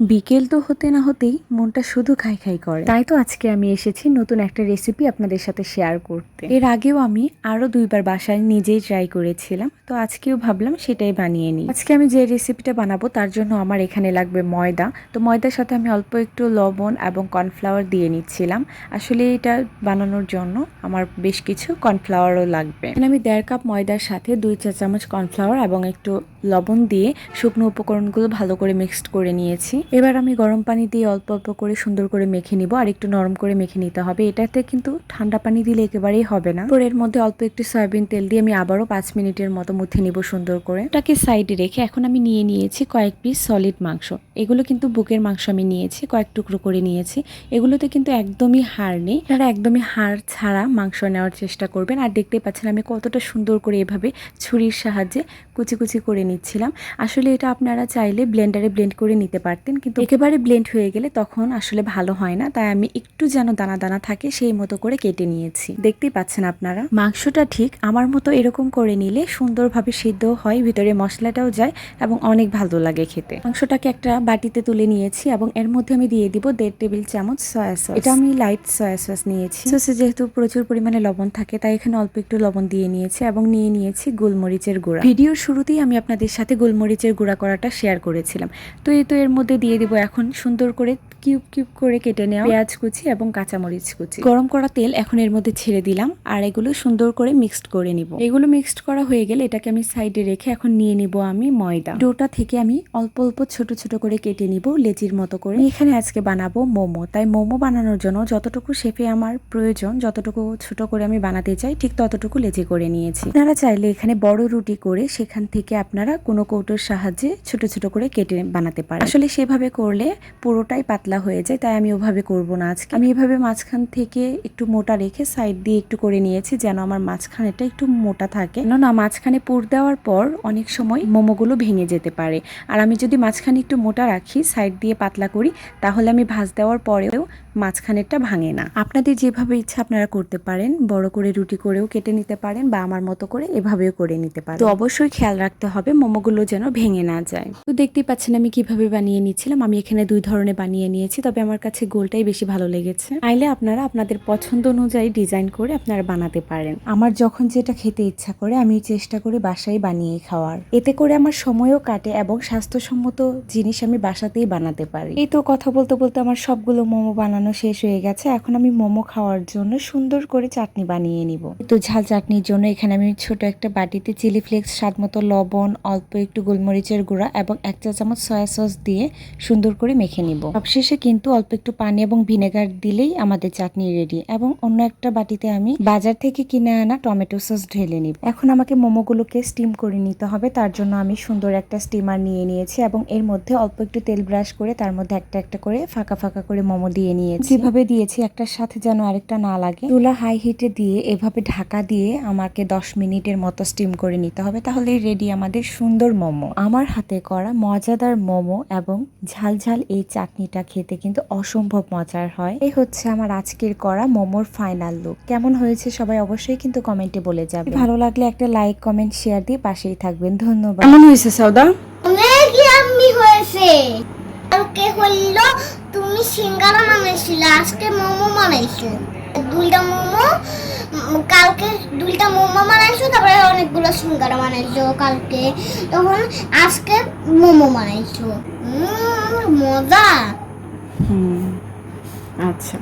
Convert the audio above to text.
বিকেল তো হতে না হতেই মনটা শুধু খাই খাই করে। তাই তো আজকে আমি এসেছি নতুন একটা রেসিপি আপনাদের সাথে শেয়ার করতে। এর আগেও আমি আরও দুইবার বাসায় নিজেই ট্রাই করেছিলাম তো আজকেও ভাবলাম সেটাই বানিয়ে নিই। আজকে আমি যে রেসিপিটা বানাবো তার জন্য আমার এখানে লাগবে ময়দা তো ময়দার সাথে আমি অল্প একটু লবণ এবং কর্নফ্লাওয়ার দিয়ে নিচ্ছিলাম। আসলে এটা বানানোর জন্য আমার বেশ কিছু কর্নফ্লাওয়ারও লাগবে। এখানে আমি দেড় কাপ ময়দার সাথে দুই চা চামচ কর্নফ্লাওয়ার এবং একটু লবণ দিয়ে শুকনো উপকরণগুলো ভালো করে মিক্সড করে নিয়েছি। এবার আমি গরম পানি দিয়ে অল্প অল্প করে সুন্দর করে মেখে নিব। আর একটু নরম করে মেখে নিতে হবে। এটাতে কিন্তু ঠান্ডা পানি দিলে একেবারেই হবে না। এর মধ্যে অল্প একটু সয়াবিন তেল দিয়ে আমি আবারও পাঁচ মিনিটের মতো মুথে নিব সুন্দর করে। এটাকে সাইডে রেখে এখন আমি নিয়ে নিয়েছি কয়েক পিস সলিড মাংস। এগুলো কিন্তু বুকের মাংস আমি নিয়েছি, কয়েক টুকরো করে নিয়েছি। এগুলোতে কিন্তু একদমই হাড় নেই। আপনারা একদমই হাড় ছাড়া মাংস নেওয়ার চেষ্টা করবেন। আর দেখতেই পাচ্ছেন আমি কতটা সুন্দর করে এভাবে ছুরির সাহায্যে কুচি কুচি করে নিচ্ছিলাম। আসলে এটা আপনারা চাইলে ব্লেন্ডারে ব্লেন্ড করে নিতে পারতেন। কিন্তু একেবারে ব্লেন্ড হয়ে গেলে তখন আসলে ভালো হয় না। তাই আমি একটু যেন দানা দানা থাকে সেই মতো করে কেটে নিয়েছি। দেখতেই পাচ্ছেন আপনারা। মাংসটা ঠিক আমার মতো এরকম করে নিলে সুন্দরভাবে সিদ্ধ হয় ভিতরে মশলাটাও যায় এবং অনেক ভালো লাগে খেতে। মাংসটাকে একটা বাটিতে তুলে নিয়েছি এবং এর মধ্যে আমি দিয়ে দিব দেড় টেবিল চামচ সয়া সস এটা আমি লাইট সয়া সস নিয়েছি। সসে যেহেতু প্রচুর পরিমাণে লবণ থাকে তাই এখানে অল্প একটু লবণ দিয়ে নিয়েছি এবং নিয়ে নিয়েছি গোলমরিচের গুঁড়া। ভিডিওর শুরুতেই আমি আপনাদের সাথে গোলমরিচের গুঁড়া করাটা শেয়ার করেছিলাম। তো এই তো এর মধ্যে দিয়ে দিব এখন। সুন্দর করে কিউব কিউব করে কেটে নেওয়া পেঁয়াজ কুচি এবং কাঁচামরিচ কুচি। গরম করা তেল এখন এর মধ্যে ছেড়ে দিলাম আর এগুলো সুন্দর করে মিক্সড করে নিব। এগুলো মিক্সড করা হয়ে গেলে এটাকে আমি সাইডে রেখে এখন নিয়ে নিব আমি ময়দা। ডোটা থেকে আমি অল্প অল্প ছোট ছোট করে কেটে নিব লেচির মতো করে। এখানে আজকে বানাবো মোমো। তাই মোমো বানানোর জন্য যতটুকু শেপে আমার প্রয়োজন, যতটুকু ছোট করে আমি বানাতে চাই, ঠিক ততটুকু লেচি করে নিয়েছি। আপনারা চাইলে এখানে বড় রুটি করে সেখান থেকে আপনারা কোনো কৌটোর সাহায্যে ছোট ছোট করে কেটে বানাতে পারেন। আসলে সেভাবে করলে পুরোটাই পাতলা হয়ে যায়, তাই আমি ওভাবে করব না আজকে। আমি এভাবে মাঝখান থেকে একটু মোটা রেখে সাইড দিয়ে একটু করে নিয়েছি যেন আমার মাঝখানেটা একটু মোটা থাকে। না মাঝখানে পুর দেওয়ার পর অনেক সময় মোমোগুলো ভেঙে যেতে পারে। আর আমি যদি মাঝখানে একটু মোটা রাখি সাইড দিয়ে পাতলা করি, তাহলে আমি ভাজ দেওয়ার পরেও মাঝখানেরটা ভাঙে না। আপনাদের যেভাবে ইচ্ছা আপনারা করতে পারেন, বড় করে রুটি করেও কেটে নিতে পারেন বা আমার মতো করে এভাবেও করে নিতে পারেন। তো অবশ্যই খেয়াল রাখতে হবে, মোমোগুলো যেন ভেঙে না যায়। তো দেখতেই পাচ্ছেন আমি কীভাবে বানিয়ে নিচ্ছিলাম। আমি এখানে দুই ধরনের বানিয়ে নিয়েছি, তবে আমার কাছে গোলটাই বেশি ভালো লেগেছে। আইলে আপনারা আপনাদের পছন্দ অনুযায়ী ডিজাইন করে আপনারা বানাতে পারেন। আমার যখন যেটা খেতে ইচ্ছা করে, আমি চেষ্টা করি বাসায় বানিয়ে খাওয়ার। এতে করে আমার সময়ও কাটে এবং স্বাস্থ্যসম্মত জিনিস আমি বাসাতেই বানাতে পারি। এই তো কথা বলতে বলতে আমার সবগুলো মোমো বানানো শেষ হয়ে গেছে। এখন আমি মোমো খাওয়ার জন্য সুন্দর করে চাটনি বানিয়ে নিব। তো ঝাল চাটনির জন্য এখানে আমি ছোট একটা বাটিতে চিলি ফ্লেক্স, স্বাদ মতো লবণ, অল্প একটু গোলমরিচের গুঁড়া এবং এক চা চামচ সয়া সস দিয়ে সুন্দর করে মেখে নিব। সবশেষে কিন্তু অল্প একটু পানি এবং ভিনেগার দিলেই আমাদের চাটনি রেডি এবং অন্য একটা বাটিতে আমি বাজার থেকে কিনে আনা টমেটো সস ঢেলে নিব। এখন আমাকে মোমোগুলোকে স্টিম করে নিতে হবে। তার জন্য আমি সুন্দর একটা স্টিমার নিয়ে নিয়েছি এবং এর মধ্যে অল্প একটু তেল ব্রাশ করে তার মধ্যে একটা একটা করে ফাঁকা ফাঁকা করে মোমো দিয়ে নিয়েছি। যেভাবে দিয়েছি একটার সাথে যেন আরেকটা না লাগে। তুলা হাই হিটে দিয়ে এভাবে ঢাকা দিয়ে আমাকে দশ মিনিটের মতো স্টিম করে নিতে হবে। তাহলে রেডি আমাদের সুন্দর মোমো। আমার হাতে করা মজাদার মোমো এবং ঝাল ঝাল এই চাটনিটা খেতে কিন্তু অসম্ভব মজার হয়। এই হচ্ছে আমার আজকের করা মোমোর ফাইনাল লুক কেমন হয়েছে সবাই অবশ্যই কিন্তু কমেন্টে বলে যাবে। ভালো লাগলে একটা লাইক কমেন্ট শেয়ার দিয়ে পাশেই থাকবেন। ধন্যবাদ। কেমন হয়েছে সৌদা? অনেক হয়েছে। কালকে হইল তুমি সিঙ্গারা বানাইছিলে আজকে মোমো বানাইছো। দুইটা মোমো কালকে দুইটা মোমো বানাইছো তারপরে অনেকগুলো সিঙ্গারা বানাইছো কালকে। তখন আজকে মোমো বানাইছো। উম, মজা। হুম আচ্ছা।